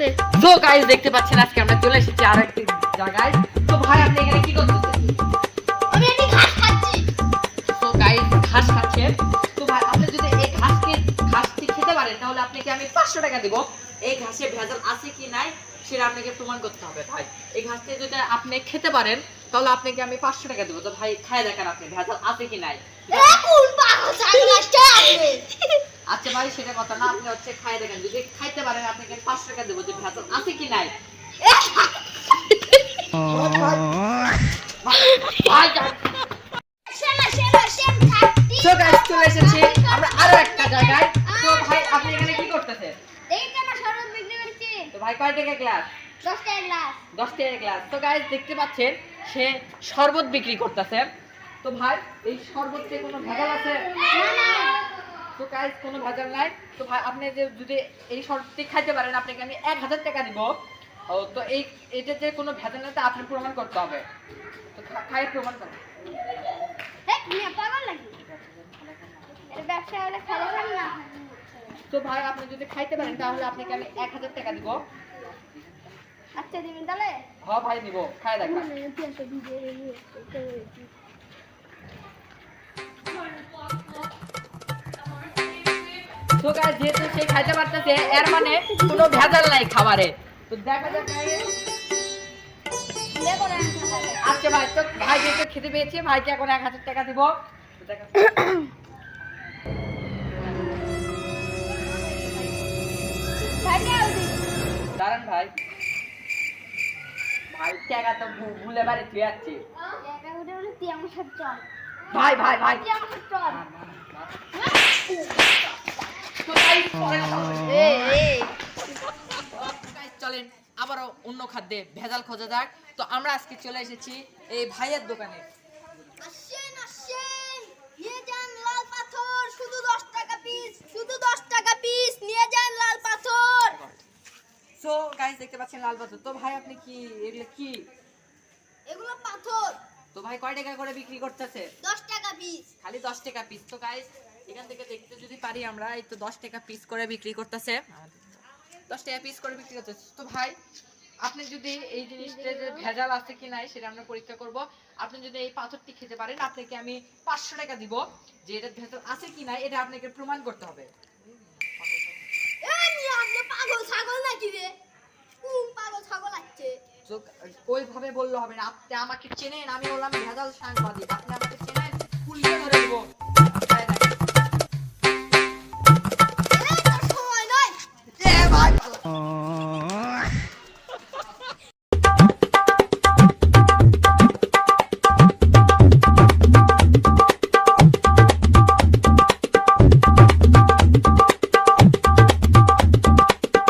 আছে। তো গাইস দেখতে পাচ্ছেন আজকে আমরা চলে এসেছি আর একটি জায়গায়। তো ভাই আপনি এখানে কি করতেছেন আমি এটি ঘাস খাচ্ছি। তো গাইস ঘাস খাচ্ছেন। তো ভাই আপনি যদি এই ঘাসকে ঘাসটি খেতে পারেন তাহলে আপনাকে আমি পাঁচশো টাকা দিব। এই ঘাসে ভেজাল আছে কি নাই সেটা আপনাকে প্রমাণ করতে হবে ভাই। এই ঘাসটি যদি আপনি খেতে পারেন তাহলে আপনাকে আমি পাঁচশো টাকা দেবো। তো ভাই খায় দেখেন আপনি ভেজাল আছে কি নাই। পাগল আচ্ছা ভাই, সেটা কথা না, আপনি হচ্ছে খায় দেখেন। যদি খাইতে পারেন, আপনাকে পাঁচ টাকা দেবো, যে ভেজাল আছে কি নাই। একটা জায়গায়। ভাই, আপনি এখানে কি এই ভাই গ্লাস গ্লাস গ্লাস তো দেখতে পাচ্ছেন, সে শরবত বিক্রি করতেছে। তো ভাই, এই শরবতে কোনো ভেজাল আছে? তো গাইস কোনো ভেজাল নাই তো ভাই আপনি যে যদি এই শরবতটি খাইতে পারেন আপনাকে আমি এক হাজার টাকা দিব তো এই এটা যে কোনো ভেজাল নেই তা আপনি প্রমাণ করতে হবে তো খাই প্রমাণ করেন তো ভাই আপনি যদি খাইতে পারেন তাহলে আপনাকে আমি এক হাজার টাকা দিব আচ্ছা দিবেন তাহলে হ ভাই নিব খাই দেখা তো যেহেতু সে খাইতে পারতেছে এর মানে কোনো ভেজাল নাই খাবারে। তো দেখা যাক। আচ্ছা ভাই তো ভাই যেহেতু খেতে পেয়েছে ভাইকে এখন এক হাজার টাকা দিব। দাঁড়ান ভাই। ভাই টাকা তো ভুলে বাড়ি তুই যাচ্ছি। ভাই ভাই তুই আমার সাথে চল তো guys, পরে কথা হবে। এই এই Guys, চলেন আবারও অন্য খাদ্যে ভেজাল খোঁজা যাক। তো আমরা আজকে চলে এসেছি এই ভাইয়ের দোকানে। সো গাইস দেখতে পাচ্ছেন লাল পাথর। তো ভাই আপনি কি এগুলো কি? এগুলো পাথর। তো ভাই কয় টাকা করে বিক্রি করতেছে? দশ টাকা পিস খালি দশ টাকা পিস তো গাইস এখান থেকে দেখতে যদি পারি আমরা এই তো দশ টাকা পিস করে বিক্রি করতেছে। দশ টাকা পিস করে বিক্রি করতেছে। তো ভাই আপনি যদি এই জিনিসটা যে ভেজাল আছে কি নাই সেটা আমরা পরীক্ষা করব। আপনি যদি এই পাথরটি খেতে পারেন আপনাকে আমি পাঁচশো টাকা দিব যে এটা ভেজাল আছে কি নাই এটা আপনাকে প্রমাণ করতে হবে। এ নিয়ে আপনি পাগল ছাগল নাকি রে? পাগল ছাগল আছে। ওইভাবে বললে হবে না। আপনি আমাকে চেনেন আমি বললাম ভেজাল সাংবাদিক। আপনি আমাকে চেনেন পুলিশে